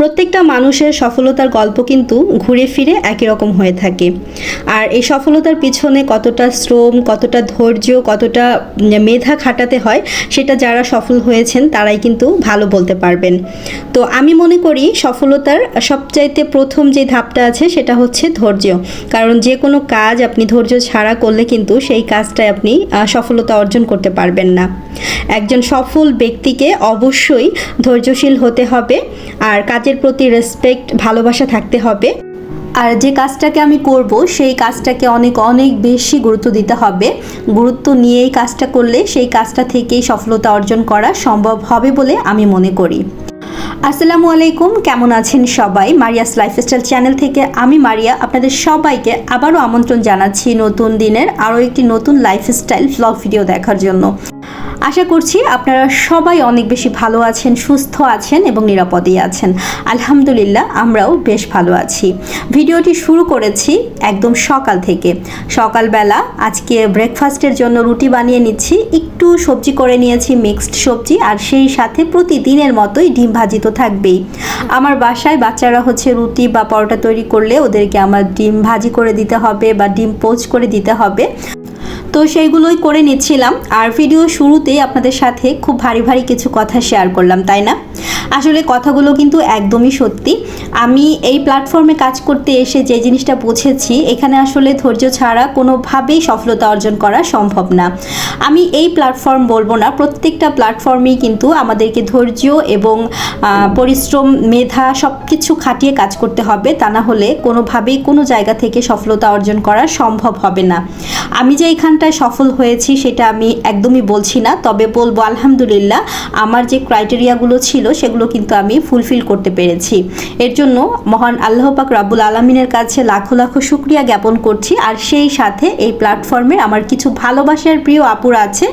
প্রত্যেকটা মানুষের সফলতার গল্প কিন্তু ঘুরে ফিরে একই রকম হয়ে থাকে। আর এই সফলতার পিছনে কতটা শ্রম, কতটা ধৈর্য, কতটা মেধা খাটাতে হয়, সেটা যারা সফল হয়েছেন তারাই কিন্তু ভালো বলতে পারবেন। তো আমি মনে করি সফলতার সবচাইতে প্রথম যে ধাপটা আছে সেটা হচ্ছে ধৈর্য। কারণ যে কোনো কাজ আপনি ধৈর্য ছাড়া করলে কিন্তু সেই কাজটায় আপনি সফলতা অর্জন করতে পারবেন না। একজন সফল ব্যক্তিকে অবশ্যই ধৈর্যশীল হতে হবে। আর কাজের প্রতি রেসপেক্ট ভালোবাসা থাকতে হবে। আর যে কাজটাকে আমি করব, সেই কাজটাকে অনেক অনেক বেশি গুরুত্ব দিতে হবে। গুরুত্ব নিয়েই কাজটা করলে সেই কাজটা থেকেই সফলতা অর্জন করা সম্ভব হবে বলে আমি মনে করি। আসসালামু আলাইকুম, কেমন আছেন সবাই? মারিয়াস লাইফস্টাইল চ্যানেল থেকে আমি মারিয়া আপনাদের সবাইকে আবারও আমন্ত্রণ জানাচ্ছি নতুন দিনের আরও একটি নতুন লাইফস্টাইল ভ্লগ ভিডিও দেখার জন্য। আশা করছি আপনারা সবাই অনেক বেশি ভালো আছেন, সুস্থ আছেন এবং নিরাপদেই আছেন। আলহামদুলিল্লাহ, আমরাও বেশ ভালো আছি। ভিডিওটি শুরু করেছি একদম সকাল থেকে। সকালবেলা আজকে ব্রেকফাস্টের জন্য রুটি বানিয়ে নিচ্ছি, একটু সবজি করে নিয়েছি মিক্সড সবজি, আর সেই সাথে প্রতিদিনের মতোই ডিম ভাজি তো থাকবেই। আমার বাসায় বাচ্চারা হচ্ছে রুটি বা পরোটা তৈরি করলে ওদেরকে আমার ডিম ভাজি করে দিতে হবে বা ডিম পোচ করে দিতে হবে। তো সেইগুলোই করে নিচ্ছিলাম। আর ভিডিও শুরুতেই আপনাদের সাথে খুব ভারী ভারী কিছু কথা শেয়ার করলাম, তাই না? আসলে কথাগুলো কিন্তু একদমই সত্যি। আমি এই প্ল্যাটফর্মে কাজ করতে এসে যে জিনিসটা বুঝেছি, এখানে আসলে ধৈর্য ছাড়া কোনোভাবেই সফলতা অর্জন করা সম্ভব না। আমি এই প্ল্যাটফর্ম বলব না, প্রত্যেকটা প্ল্যাটফর্মেই কিন্তু আমাদেরকে ধৈর্য এবং পরিশ্রম, মেধা সব কিছু খাটিয়ে কাজ করতে হবে, তা না হলে কোনোভাবেই কোনো জায়গা থেকে সফলতা অর্জন করা সম্ভব হবে না। আমি যে এখানটায় সফল হয়েছি সেটা আমি একদমই বলছি না, তবে বলব আলহামদুলিল্লাহ, আমার যে ক্রাইটেরিয়াগুলো ছিল সেগুলো কিন্তু আমি ফুলফিল করতে পেরেছি। এর জন্য মহান আল্লাহ পাক রাব্বুল আলমিনের কাছে লাখো লাখো শুক্রিয়া জ্ঞাপন করছি। আর সেই সাথে এই প্ল্যাটফর্মে আমার কিছু ভালোবাসার প্রিয় আপুরা আছে,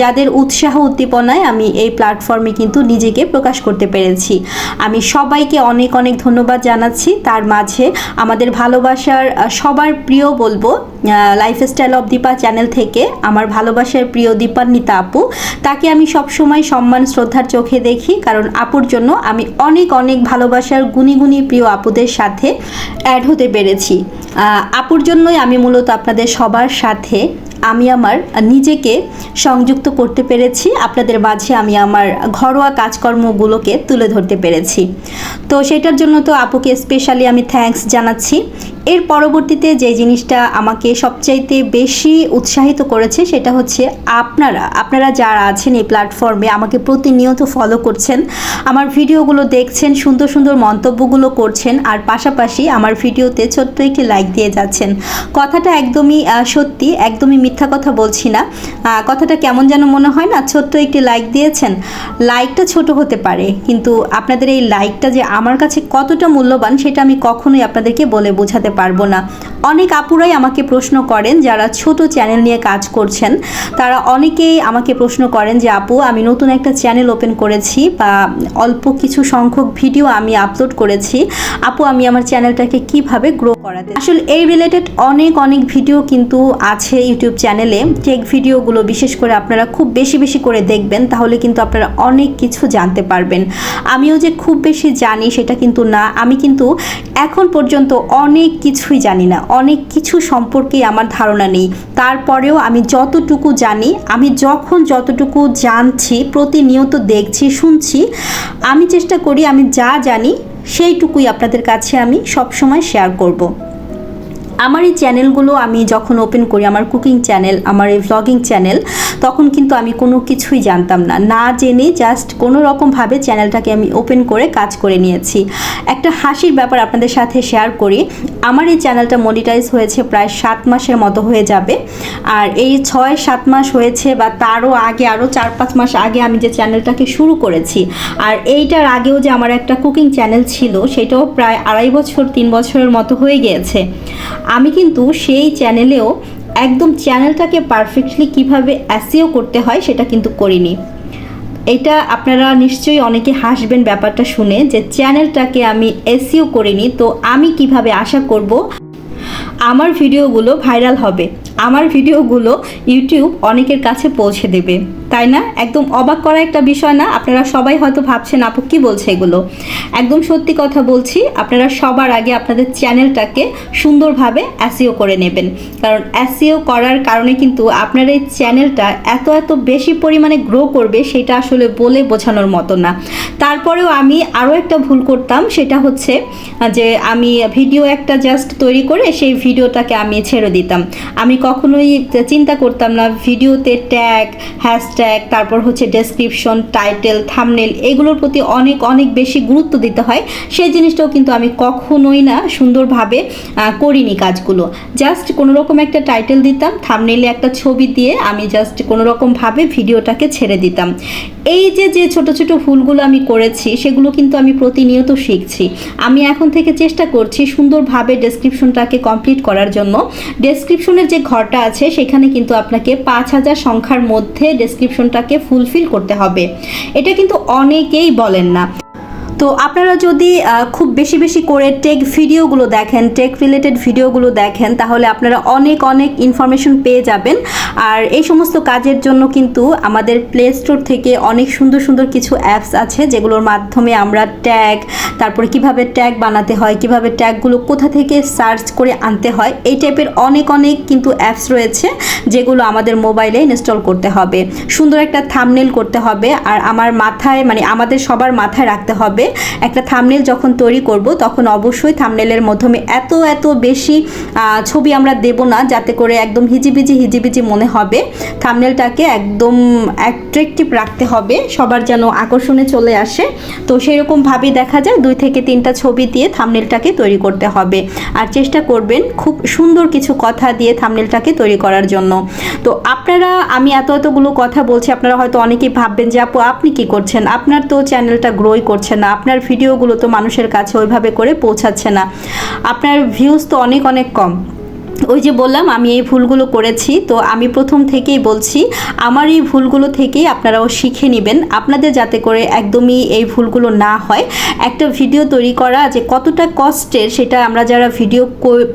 যাদের উৎসাহ, উদ্দীপনায় আমি এই প্ল্যাটফর্মে কিন্তু নিজেকে প্রকাশ করতে পেরেছি। আমি সবাইকে অনেক অনেক ধন্যবাদ জানাচ্ছি। তার মাঝে আমাদের ভালোবাসার সবার প্রিয় বলব লাইফস্টাইল অফ দীপা চ্যানেল থেকে আমার ভালোবাসার প্রিয় দীপান্বিতা আপু। তাকে আমি সবসময় সম্মান, শ্রদ্ধার চোখে দেখি, কারণ আপুর জন্য আমি অনেক অনেক ভালোবাসার গুণী গুণী প্রিয় আপুদের সাথে অ্যাড হতে পেরেছি। আপুর জন্যই আমি মূলত আপনাদের সবার সাথে আমি আমার নিজেকে সংযুক্ত করতে পেরেছি। আপনাদের মাঝে আমি আমার ঘরোয়া কাজকর্মগুলোকে তুলে ধরতে পেরেছি। তো সেটার জন্য তো আপুকে স্পেশালি আমি থ্যাঙ্কস জানাচ্ছি। এর পরবর্তীতে যে জিনিসটা আমাকে সবচাইতে বেশি উৎসাহিত করেছে সেটা হচ্ছে আপনারা আপনারা যারা আছেন এই প্ল্যাটফর্মে আমাকে প্রতিনিয়ত ফলো করছেন, আমার ভিডিওগুলো দেখছেন, সুন্দর সুন্দর মন্তব্যগুলো করছেন, আর পাশাপাশি আমার ভিডিওতে ছোট্ট একটি লাইক দিয়ে যাচ্ছেন। কথাটা একদমই সত্যি, একদমই মিথ্যা কথা বলছি না। কথাটা কেমন যেন মনে হয় না, ছোট্ট একটি লাইক দিয়েছেন। লাইকটা ছোট হতে পারে, কিন্তু আপনাদের এই লাইকটা যে আমার কাছে কতটা মূল্যবান, সেটা আমি কখনোই আপনাদেরকে বলে বোঝাতে পারব না। অনেক আপুরাই আমাকে প্রশ্ন করেন, যারা ছোট চ্যানেল নিয়ে কাজ করছেন, তারা অনেকেই আমাকে প্রশ্ন করেন যে, আপু, আমি নতুন একটা চ্যানেল ওপেন করেছি বা অল্প কিছু সংখ্যক ভিডিও আমি আপলোড করেছি। আপু, আমি আমার চ্যানেলটাকে কীভাবে গ্রো করাতে আসলে এই রিলেটেড অনেক অনেক ভিডিও কিন্তু আছে ইউটিউব চ্যানেলে। টেক ভিডিওগুলো বিশেষ করে আপনারা খুব বেশি বেশি করে দেখবেন, তাহলে কিন্তু আপনারা অনেক কিছু জানতে পারবেন। আমিও যে খুব বেশি জানি সেটা কিন্তু না। আমি কিন্তু এখন পর্যন্ত অনেক কিছুই জানি না অনেক কিছু সম্পর্কে আমার ধারণা নেই তারপরেও আমি যতটুকু জানি, আমি যখন যতটুকু জানছি, প্রতিনিয়ত দেখছি, শুনছি, আমি চেষ্টা করি আমি যা জানি, সেইটুকুই আপনাদের কাছে আমি সবসময় শেয়ার করব। আমার এই চ্যানেলগুলো আমি যখন ওপেন করি, আমার কুকিং চ্যানেল আমার এই ভ্লগিং চ্যানেল তখন কিন্তু আমি কোনো কিছুই জানতাম না। না জেনে জাস্ট কোনো রকমভাবে চ্যানেলটাকে আমি ওপেন করে কাজ করে নিয়েছি। একটা হাসির ব্যাপার আপনাদের সাথে শেয়ার করি, আমার এই চ্যানেলটা মনিটাইজ হয়েছে প্রায় সাত মাসের মতো হয়ে যাবে। আর এই ছয় সাত মাস হয়েছে বা তারও আগে, আরও চার পাঁচ মাস আগে আমি যে চ্যানেলটাকে শুরু করেছি, আর এইটার আগেও যে আমার একটা কুকিং চ্যানেল ছিল, সেটাও প্রায় আড়াই বছর, তিন বছরের মতো হয়ে গিয়েছে। আমি কিন্তু সেই চ্যানেলেও একদম চ্যানেলটাকে পারফেক্টলি কীভাবে অ্যাসিও করতে হয় সেটা কিন্তু করিনি। এটা আপনারা নিশ্চয়ই অনেকে হাসবেন ব্যাপারটা শুনে যে চ্যানেলটাকে আমি এসিও করিনি, তো আমি কীভাবে আশা করব আমার ভিডিওগুলো ভাইরাল হবে। আমার ভিডিওগুলো ইউটিউব অনেকের কাছে পৌঁছে দেবে। তাই না? একদম অবাক করা একটা বিষয় না? আপনারা সবাই হয়তো ভাবছেন, আপু, কি বলছে এগুলো? একদম সত্যি কথা বলছি, আপনারা সবার আগে আপনাদের চ্যানেলটাকে সুন্দরভাবে অ্যাসিও করে নেবেন। কারণ অ্যাসিও করার কারণে কিন্তু আপনার এই চ্যানেলটা এত এত বেশি পরিমাণে গ্রো করবে, সেটা আসলে বলে বোঝানোর মতো না। তারপরেও আমি আরও একটা ভুল করতাম, সেটা হচ্ছে, যে আমি ভিডিও একটা জাস্ট তৈরি করে সেই ভিডিওটাকে আমি ছেড়ে দিতাম। আমি কখনোই চিন্তা করতাম না, ভিডিওতে ট্যাগ হ্যাশট্যাগ তারপর হচ্ছে ডেসক্রিপশন টাইটেল থামনেল এগুলোর প্রতি অনেক অনেক বেশি গুরুত্ব দিতে হয়। সেই জিনিসটাও কিন্তু আমি কখনোই না সুন্দরভাবে করিনি কাজগুলো। জাস্ট কোনো রকম একটা টাইটেল দিতাম থামনেলে একটা ছবি দিয়ে আমি জাস্ট কোনো রকমভাবে ভিডিওটাকে ছেড়ে দিতাম। এই যে যে ছোট ছোট ভুলগুলো আমি করেছি, সেগুলো কিন্তু আমি প্রতিনিয়ত শিখছি। আমি এখন থেকে চেষ্টা করছি সুন্দরভাবে ডেসক্রিপশনটাকে কমপ্লিট করার জন্য। ডেসক্রিপশনের যে ঘরটা আছে, সেখানে কিন্তু আপনাকে পাঁচ হাজার সংখ্যার মধ্যে ডেসক্রিপশনটাকে ফুলফিল করতে হবে। এটা কিন্তু অনেকেই বলেন না। তো আপনারা যদি খুব বেশি বেশি করে টেক ভিডিওগুলো দেখেন টেক রিলেটেড ভিডিওগুলো দেখেন, তাহলে আপনারা অনেক অনেক ইনফরমেশন পেয়ে যাবেন। আর এই সমস্ত কাজের জন্য কিন্তু আমাদের প্লে স্টোর থেকে অনেক সুন্দর সুন্দর কিছু অ্যাপস আছে, যেগুলোর মাধ্যমে আমরা ট্যাগ তারপরে কীভাবে ট্যাগ বানাতে হয়, কীভাবে ট্যাগগুলো কোথা থেকে সার্চ করে আনতে হয়, এই টাইপের অনেক অনেক কিন্তু অ্যাপস রয়েছে, যেগুলো আমাদের মোবাইলে ইনস্টল করতে হবে। সুন্দর একটা থামনেল করতে হবে, আর আমার মাথায় মানে আমাদের সবার মাথায় রাখতে হবে একটা থামনেল যখন তৈরি করব, তখন অবশ্যই থামনেলের মাধ্যমে এত এত বেশি ছবি আমরা দেব না, যাতে করে একদম হিজিবিজি হিজিবিজি মনে হবে। থামনেলটাকে একদম অ্যাট্রাকটিভ রাখতে হবে, সবার যেন আকর্ষণে চলে আসে। তো সেই রকমভাবেই দেখা যায়, দুই থেকে তিনটা ছবি দিয়ে থামনেলটাকে তৈরি করতে হবে। আর চেষ্টা করবেন খুব সুন্দর কিছু কথা দিয়ে থামনেলটাকে তৈরি করার জন্য। তো আপনারা, আমি এত, এতগুলো কথা বলছি, আপনারা হয়তো অনেকেই ভাববেন যে, আপু, আপনি কি করছেন? আপনার তো চ্যানেলটা গ্রোই করছে না। আপনার ভিডিওগুলো তো মানুষের কাছে ওইভাবে করে পৌঁছাচ্ছে না। আপনার ভিউজ তো অনেক অনেক কম। ওই যে বললাম, আমি এই ভুলগুলো করেছি, তো আমি প্রথম থেকেই বলছি, আমার এই ভুলগুলো থেকেই আপনারাও শিখে নেবেন। আপনাদের যাতে করে একদমই এই ভুলগুলো না হয়। একটা ভিডিও তৈরি করা যে কতটা কষ্টের, সেটা আমরা যারা ভিডিও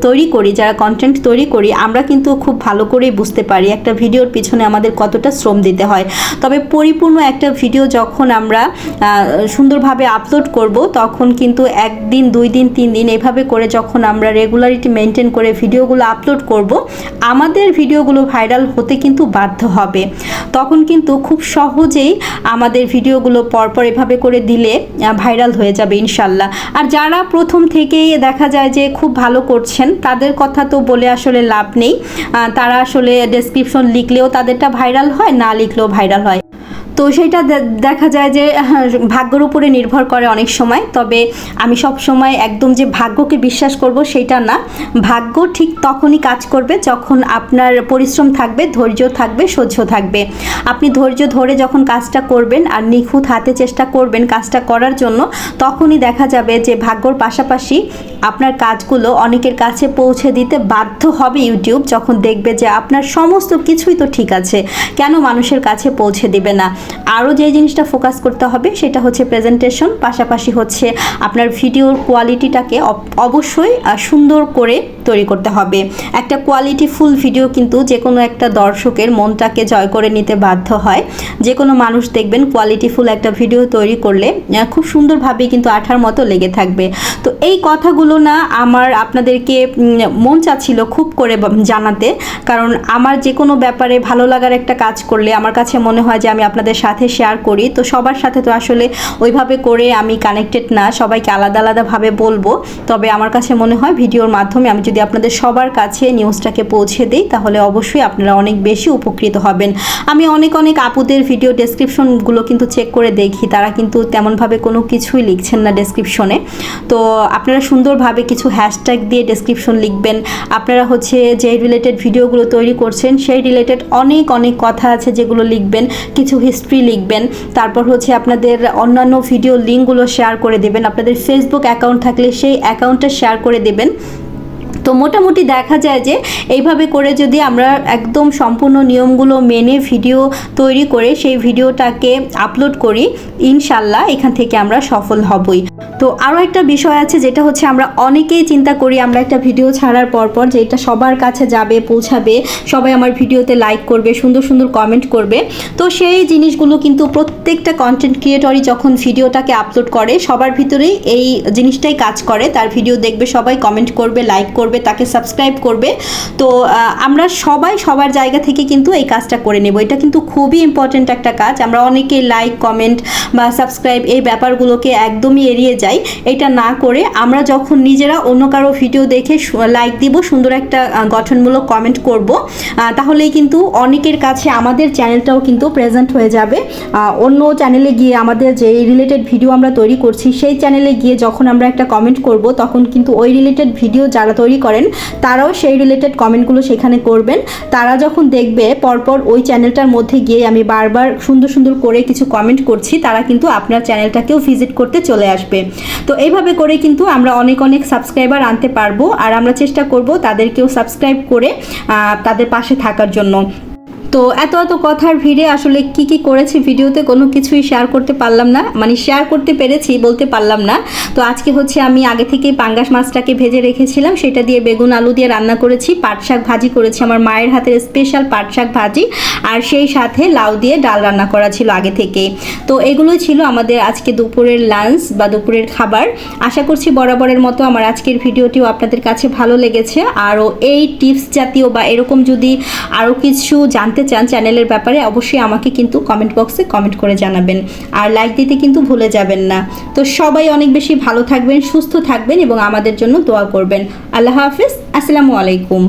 তৈরি করি, যারা কন্টেন্ট তৈরি করি, আমরা কিন্তু খুব ভালো করেই বুঝতে পারি একটা ভিডিওর পিছনে আমাদের কতটা শ্রম দিতে হয়। তবে পরিপূর্ণ একটা ভিডিও যখন আমরা সুন্দরভাবে আপলোড করব, তখন কিন্তু একদিন, দুই দিন, তিন দিন এভাবে করে যখন আমরা রেগুলারিটি মেনটেন করে ভিডিওগুলো আপলোড করব। আমাদের ভিডিওগুলো ভাইরাল হতে কিন্তু বাধ্য হবে। তখন কিন্তু খুব সহজেই আমাদের ভিডিওগুলো পরপর এভাবে করে দিলে ভাইরাল হয়ে যাবে ইনশাল্লাহ। আর যারা প্রথম থেকেই দেখা যায় যে খুব ভালো করছেন, তাদের কথা তো বলে আসলে লাভ নেই। তারা আসলে ডেসক্রিপশন লিখলেও তাদেরটা ভাইরাল হয়, না লিখলেও ভাইরাল হয়। তো সেটা দেখা যায় যে ভাগ্যের উপরে নির্ভর করে অনেক সময়। তবে আমি সব সময় একদম যে ভাগ্যকে বিশ্বাস করব সেটা না। ভাগ্য ঠিক তখনই কাজ করবে যখন আপনার পরিশ্রম থাকবে, ধৈর্য থাকবে, সহ্য থাকবে। আপনি ধৈর্য ধরে যখন কাজটা করবেন আর নিখুঁত হাতে চেষ্টা করবেন কাজটা করার জন্য, তখনই দেখা যাবে যে ভাগ্যর পাশাপাশি আপনার কাজগুলো অনেকের কাছে পৌঁছে দিতে বাধ্য হবে ইউটিউব, যখন দেখবে যে আপনার সমস্ত কিছুই তো ঠিক আছে। কেন মানুষের কাছে পৌঁছে দিবে না? আরও যে জিনিসটা ফোকাস করতে হবে সেটা হচ্ছে প্রেজেন্টেশন পাশাপাশি হচ্ছে আপনার ভিডিওর কোয়ালিটিটাকে অবশ্যই সুন্দর করে তৈরি করতে হবে। একটা কোয়ালিটি ফুল ভিডিও কিন্তু যে কোনো একটা দর্শকের মনটাকে জয় করে নিতে বাধ্য হয়। যে কোনো মানুষ দেখবেন কোয়ালিটিফুল একটা ভিডিও তৈরি করলে খুব সুন্দরভাবে কিন্তু আঠার মতো লেগে থাকবে। তো এই কথাগুলো না আমার আপনাদেরকে মন চাচ্ছিল খুব করে জানাতে। কারণ আমার যে কোনো ব্যাপারে ভালো লাগার একটা কাজ করলে আমার কাছে মনে হয় যে আমি আপনাদের সাথে শেয়ার করি। তো সবার সাথে তো আসলে ওইভাবে করে আমি কানেক্টেড না, সবাইকে আলাদা আলাদাভাবে বলব। তবে আমার কাছে মনে হয় ভিডিওর মাধ্যমে আমি যদি আপনাদের সবার কাছে নিউজটাকে পৌঁছে দিই, তাহলে অবশ্যই আপনারা অনেক বেশি উপকৃত হবেন। আমি অনেক অনেক আপুদের ভিডিও ডেসক্রিপশনগুলো কিন্তু চেক করে দেখি, তারা কিন্তু তেমনভাবে কোনো কিছুই লিখছেন না ডেসক্রিপশনে তো আপনারা সুন্দরভাবে কিছু হ্যাশট্যাগ দিয়ে ডেসক্রিপশন লিখবেন। আপনারা হচ্ছে যে রিলেটেড ভিডিওগুলো তৈরি করছেন, সেই রিলেটেড অনেক অনেক কথা আছে যেগুলো লিখবেন। কিছু হিস্ট্রি লিখবেন। তারপর হচ্ছে আপনাদের অন্যান্য ভিডিও লিঙ্কগুলো শেয়ার করে দেবেন। আপনাদের ফেসবুক অ্যাকাউন্ট থাকলে সেই অ্যাকাউন্টটা শেয়ার করে দেবেন। তো মোটামুটি দেখা যায় যে এইভাবে করে যদি আমরা একদম সম্পূর্ণ নিয়মগুলো মেনে ভিডিও তৈরি করে সেই ভিডিওটাকে আপলোড করি, ইনশাল্লাহ এখান থেকে আমরা সফল হবই। তো আরও একটা বিষয় আছে যেটা হচ্ছে আমরা অনেকেই চিন্তা করি আমরা একটা ভিডিও ছাড়ার পর পর যে এটা সবার কাছে যাবে, পৌঁছাবে, সবাই আমার ভিডিওতে লাইক করবে, সুন্দর সুন্দর কমেন্ট করবে। তো সেই জিনিসগুলো কিন্তু প্রত্যেকটা কন্টেন্ট ক্রিয়েটরই যখন ভিডিওটাকে আপলোড করে, সবার ভিতরেই এই জিনিসটাই কাজ করে। তার ভিডিও দেখবে, সবাই কমেন্ট করবে লাইক করবে তাকে সাবস্ক্রাইব করবে। তো আমরা সবাই সবার জায়গা থেকে কিন্তু এই কাজটা করে নেব। এটা কিন্তু খুবই ইম্পর্ট্যান্ট একটা কাজ। আমরা অনেকে লাইক কমেন্ট বা সাবস্ক্রাইব এই ব্যাপারগুলোকে একদমই এড়িয়ে যাই। এটা না করে আমরা যখন নিজেরা অন্য কারও ভিডিও দেখে লাইক দিব, সুন্দর একটা গঠনমূলক কমেন্ট করব তাহলেই কিন্তু অনেকের কাছে আমাদের চ্যানেলটাও কিন্তু প্রেজেন্ট হয়ে যাবে। অন্য চ্যানেলে গিয়ে আমাদের যে রিলেটেড ভিডিও আমরা তৈরি করছি, সেই চ্যানেলে গিয়ে যখন আমরা একটা কমেন্ট করব, তখন কিন্তু ওই রিলেটেড ভিডিও যারা তৈরি করেন, তারাও সেই রিলেটেড কমেন্টগুলো সেখানে করবেন। তারা যখন দেখবে, পরপর ওই চ্যানেলটার মধ্যে গিয়ে আমি বারবার সুন্দর সুন্দর করে কিছু কমেন্ট করছি, তারা কিন্তু আপনার চ্যানেলটাকেও ভিজিট করতে চলে আসবে। তো এইভাবে করে কিন্তু আমরা অনেক অনেক সাবস্ক্রাইবার আনতে পারব, আর আমরা চেষ্টা করব তাদেরকেও সাবস্ক্রাইব করে তাদের পাশে থাকার জন্য। তো এত এত কথার ভিড়ে আসলে কি কি করেছি ভিডিওতে কোনো কিছুই শেয়ার করতে পারলাম না। মানে শেয়ার করতে পেরেছি, বলতে পারলাম না। তো আজকে হচ্ছে আমি আগে থেকেই পাঙ্গাস মাছটাকে ভেজে রেখেছিলাম, সেটা দিয়ে বেগুন আলু দিয়ে রান্না করেছি, পাট শাক ভাজি করেছি, আমার মায়ের হাতের স্পেশাল পাট শাক ভাজি, আর সেই সাথে লাউ দিয়ে ডাল রান্না করা ছিল আগে থেকেই। তো এগুলোই ছিল আমাদের আজকে দুপুরের লাঞ্চ বা দুপুরের খাবার। আশা করছি বরাবরের মতো আমার আজকের ভিডিওটিও আপনাদের কাছে ভালো লেগেছে। আরও এই টিপস জাতীয় বা এরকম যদি আরও কিছু জানতে চান চ্যানেলের ব্যাপারে, অবশ্যই আমাকে কিন্তু কমেন্ট বক্সে কমেন্ট করে জানাবেন। আর লাইক দিতে কিন্তু ভুলে যাবেন না। তো সবাই অনেক বেশি ভালো থাকবেন, সুস্থ থাকবেন এবং আমাদের জন্য দোয়া করবেন। আল্লাহ হাফিজ, আসসালামু আলাইকুম।